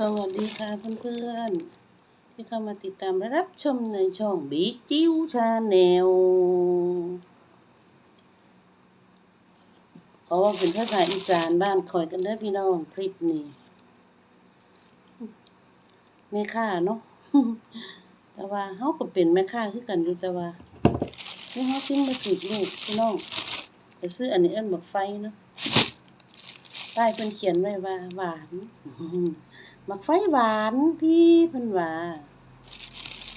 สวัสดีค่ะเพื่อนๆ ที่เข้ามาติดตามและรับชมในช่องบิ๊กจิ๋วชาแนลเพราะว่าเป็นภาษาอีสานบ้านคอยกันเด้พี่น้องคลิปนี้แม่ค่าเนาะแต่ว่าเฮาก็เป็นแม่ค่าคือกันอยู่แต่ว่านี่เฮาซิมมาถูกลูกพี่น้องไปซื้ออันนี้เอิ้นบักไฟเนาะป้เพิ่นเขียนไว้ว่าหวาน มักไฟหวานพี่เพิ่นว่า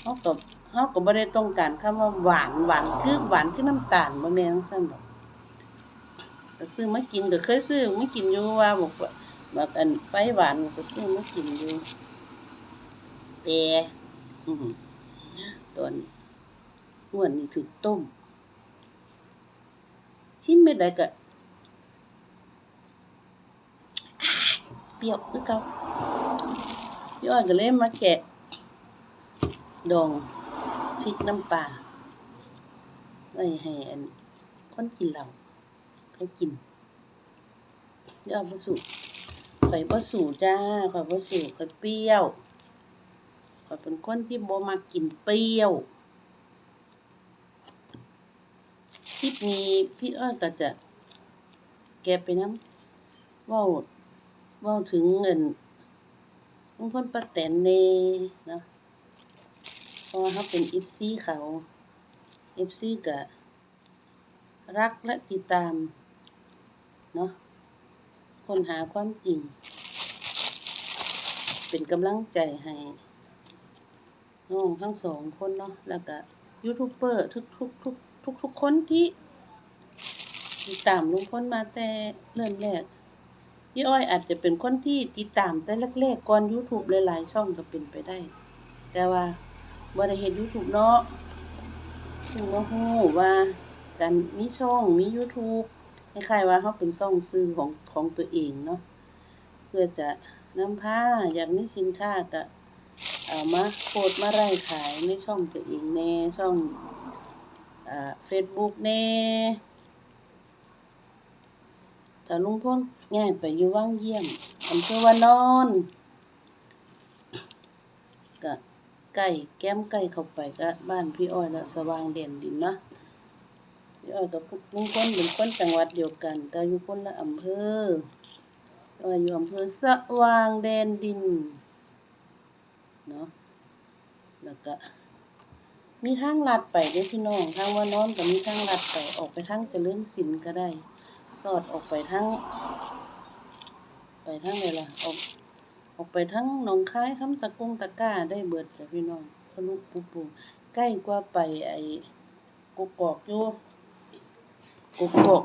เฮาก็เฮาก็บ่ได้ต้องการคำว่าหวานหวานคือหวานคือน้ำตาลบ่แม่นซั่นดอกก็ซื้อมากินก็เคยซื้อมากินอยู่ว่าบอกว่าบักอันไฟหวานก็ซื้อมากินอยู่แต่อือตอนอ้วนนี่คือต้ม ชิมไม่ได้ก็เปรี้ยวคือเก่า พี่อ้อยก็เลยมาแกะ ดองพริกน้ำปลาไว้ให้อันคนกินเหล้าเขากินพี่อ้อยบ่สูบข่อยบ่สูบจ้าข่อยบ่สูบข่อยเปรี้ยวข่อยเป็นคนที่บ่มักกินเปรี้ยวคลิปนี้พี่อ้อยก็จะแกะไปน้ำว้าว้าถึงเงิน ลุงพลป้าแตนเน่เนาะเพราะเขาเป็นเอฟซีเขาเอฟซีก็รักและติดตามเนาะคนหาความจริง เป็นกำลังใจให้น้องทั้งสองคนเนาะแล้วก็ยูทูบเบอร์ทุกทุกทุกทุกทุกคนที่ติดตามลุงพลมาแต่เริ่มแรก พี่อ้อยอาจจะเป็นคนที่ติดตามแต่แรกๆก่อน YouTube หลายๆ ช่องก็เป็นไปได้ แต่ว่าบ่ได้เฮ็ด YouTube เนาะซึ่งบ่ฮู้ว่าการมีช่องมี YouTube คล้ายๆว่าเฮาเป็นช่องซื้อของของตัวเองเนาะเพื่อจะนำพาอยากมีสินค้าก็เอามาโพสต์มาไล่ขายในช่องตัวเองแน่ช่องอ่า Facebook แน่ แต่ลุงพลง่ายไปอยู่ว่างเยี่ยมอำเภอวานอนก็ใกล้แก้มใกล้เข้าไปก็บ้านพี่อ้อยและสว่างเด่นดินเนาะพี่อ้อยกับลุงพลเป็นคนจังหวัดเดียวกันแต่อยู่คนละอำเภออ้อยอยู่อำเภอสว่างแดนดินเนาะแล้วก็มีทางลัดไปเด้พี่น้องทางว่านอนก็มีทางลัดไปออกไปทางเจริญศิลก็ได้ สอดออกไปทั้ง ไปทั้งเลยล่ะออกออกไปทั้งหนองคายคำตะกุงตะก้าได้เบิดจ้ะพี่น้องทะลุปูปูใกล้กว่าไปไอ้กกอกอยู่กกอก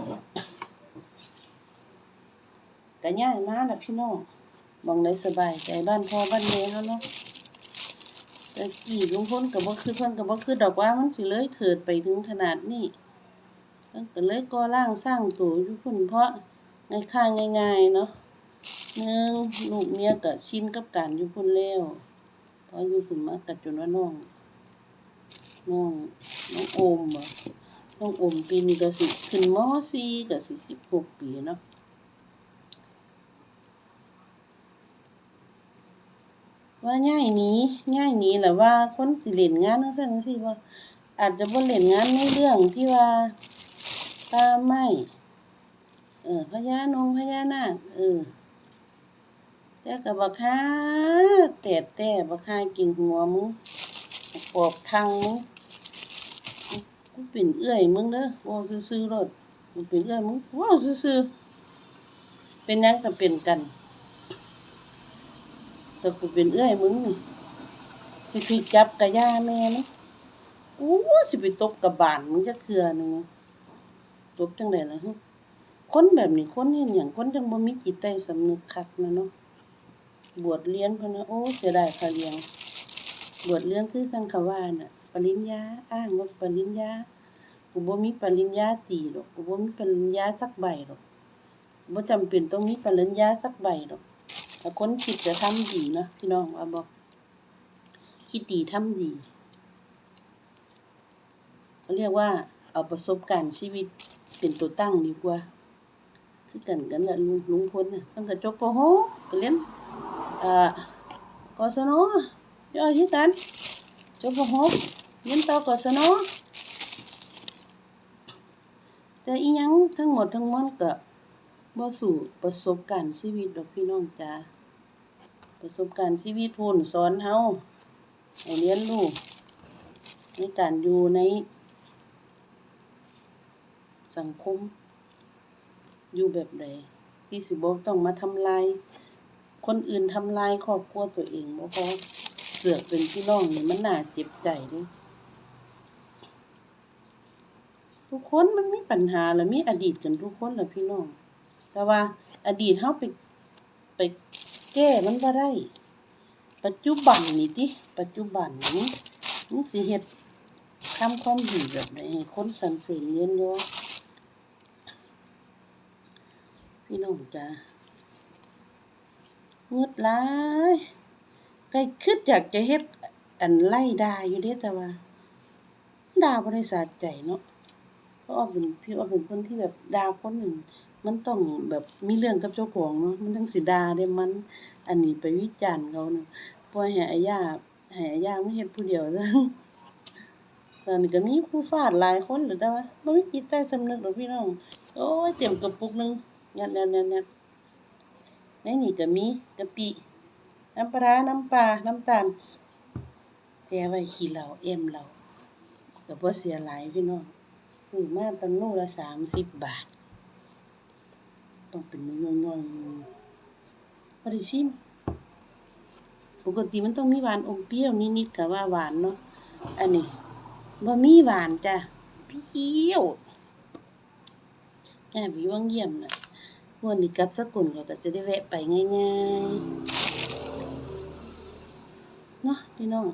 ก็ย่ายมาล่ะพี่น้องมองได้สบายใจบ้านพ่อบ้านแม่เฮาเนาะแต่กี่ลุงพลก็บ่คือเพิ่อนก็บ่คือดอกว่ามันสิเลยเถิดไปถึงขนาดนี้ เพิ่นก็เลยก่อร่างสร้างตัวอยู่พุ่นเพราะในค่าง่ายๆเนาะหนึ่งลูกเมียก็ชินกับการอยู่พุ่นแล้วพออยู่พุ่นมาก็จนว่าน้องน้องน้องโอมบ่น้องโอมปีนี้ก็สิขึ้นม .4 ก็สิ16ปีเนาะว่าง่ายนี้ง่ายนี้แหละว่าคนสิเล่นงานจังซั่นจังซี่บ่อาจจะบ่เล่นงานในเรื่องที่ว่า ป่าไม้เออพญานงพญานาคเออแต่ก็บักฮาแต่แต่บักฮากินหัวมึงปอบทางมึงกูเป็นเอื้อยมึงเด้อว้าซื่อๆโลดกูเป็นเอื้อยมึงว้าซื่อๆเป็นยังก็เป็นกันแต่กูเป็นเอื้อยมึงนี่สิถูกจับกะยาแม่นะอู้สิไปตบกะบาลมึงจักเทื่อหนึง ตบจังไดล่ะฮะคนแบบนี้คนเฮ็ดหยังคนจังบ่มีจิตใต้สำนึกคักนะเนาะบวชเรียนเพนนะโอ้เสียดายค่าเรียนบวชเรียนคือสังฆวาน่ะ ปริญญาอ้างว่าปริญญากูบ่มีปริญญาตรีดอกกูบ่มีปริญญาสักใบดอกบ่จำเป็นต้องมีปริญญาสักใบดอกถ้าคนคิดจะทำดีเนาะพี่น้องว่าบ่คิดดีทำดีเขาเรียกว่าเอาประสบการณ์ชีวิต เป็นตัวตั้งดีกว่า คือกันกันละลุงลุงพลน่ะตั้งแต่จบป .6 ก็เรียนอ่อกศนพี่อ้อยคือกันจบปหกเรียนต่อกศนแต่อีหยังทั้งหมดทั้งมวลก็บ่สู่ประสบการณ์ชีวิตดอกพี่น้องจ้าประสบการณ์ชีวิตพูนสอนเฮาให้เรียนรู้ในการอยู่ใน สังคม อยู่แบบใดที่สิบ่ต้องมาทำลาย คนอื่นทำลายครอบครัวตัวเองบ่พอเสือกเป็นพี่น้องนี่มันน่าเจ็บใจด้ทุกคนมันมีปัญหาและมีอดีตกันทุกคนแหละพี่น้อง แต่ว่าอดีตเฮาไปไปแก้มันบ่ได้ ปัจจุบันนี่ติปัจจุบันนี้มันสิเฮ็ดทำความดีแบบใดให้คนสรรเสริญเยินยอ พี่น้องจ้างดหลายก็คิดอยากจะเฮ็ดอันไล่ดาอยู่เด้แต่ว่าดาบ่ได้สะใจเนาะเพราะว่าเป็นพี่ว่าเป็นคนที่แบบดาคนหนึ่งมันต้องแบบมีเรื่องกับเจ้าของเนาะมันต้องสิดาได้มัน อันนี้ไปวิจารณ์เขานะปล่อยให้อาญาให้อาญามาเฮ็ดผู้เดียวซะตอนนี้ก็มีผู้ฟาดหลายคนแหละแต่ว่าบ่มีจิตใต้สำนึกดอกพี่น้องโอ้ยเต็มกระปุกหนึง ยัดๆๆๆในนี่ก็มีกะปิน้ำปลา น้ำปลา น้ำตาลแช่ไว้ขี้เหลาเอ็มเหล้าก็บ่เสียหลายพี่น้องซื้อมาตั้งโลละ30บบาท ต้องเป็นมื้อย่อยๆบ่ได้ชิมปกติมันต้องมีหวานอมเปรี้ยวนิดๆก็ว่าหวานเนาะอันนี้บ่มีหวานจ้ะเปรี้ยวแอบอยู่วังเยี่ยมนะ วันนี้กับสกุลเขาก็จะได้แวะไปง่ายๆเนาะพี่น้อง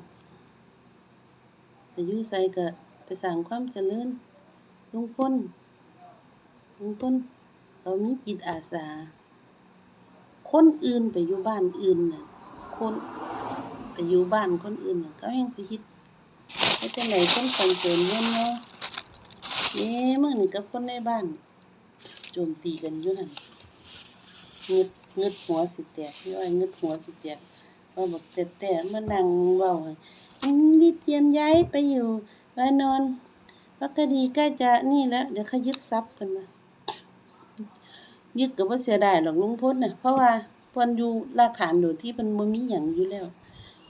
แต่ยู่ไสก็ไปสร้างความเจริญลุงพลลุงพลเขามีจิตอาสา คนอื่นไปอยู่บ้านอื่นน่ะคนไปอยู่บ้านคนอื่นน่ะเขายังสิคิดเฮ็จังไดคนสังเกตเงินเนาะเอ๊ะมื้อนี้กับคนในบ้านโจมตีกันอยู่หั่น งึดงึดหัวสิแตกพี่อ้อยงึดหัวสิแตกว่าบอกแต่แต่มานั่งเว้าอืมรีบเตรียมย้ายไปอยู่วานอนวักคดีกล้จะนี่แล้ว เดี๋ยวเขายึดทรัพย์กันมายึดก็บ่เสียดายหรอกลุงพลน่ะเพราะว่าพนอยู่รากฐานโดยที่มันบ่มีหยังอยู่แล้ว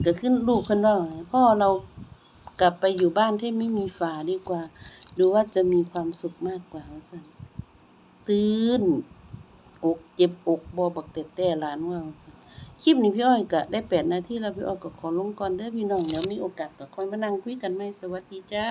ก็ขึ้นลูกเพิ่นว่าพ่อเรากลับไปอยู่บ้านที่ไม่มีฝาดีกว่า ดูว่าจะมีความสุขมากกว่าว่าซั่นตื่น อกเจ็บอกบ่บักแต่แต่หลานว่าคลิปนี้พี่อ้อยก็ได้แปดนาทีแล้วพี่อ้อยก็ขอลงก่อนเด้อพี่น้องเดี๋ยวมีโอกาสก็ค่อยมานั่งคุยกันใหม่สวัสดีจ้า